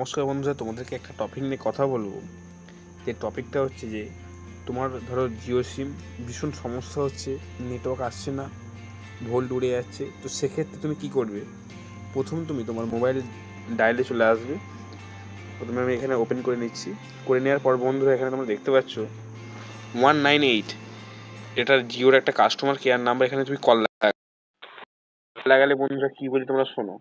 নমস্কার বন্ধুরা, তোমাদেরকে একটা টপিক নিয়ে কথা বলব। যে টপিকটা হচ্ছে যে, তোমার ধরো জিও সিম ভীষণ সমস্যা হচ্ছে নেটওয়ার্ক আসছে না ভোল্ট উড়ে যাচ্ছে, তো সেক্ষেত্রে তুমি কি করবে? প্রথম তুমি তোমার মোবাইল ডায়ালে চলে আসবে। প্রথমে আমি এখানে ওপেন করে নিচ্ছি। করে নেওয়ার পর বন্ধুরা, এখানে তোমরা দেখতে পাচ্ছ ওয়ান নাইন এইট এটার জিওর একটা কাস্টমার কেয়ার নাম্বার এখানে তুমি কল লাগালে। বন্ধুরা কী বলি তোমরা শোনো।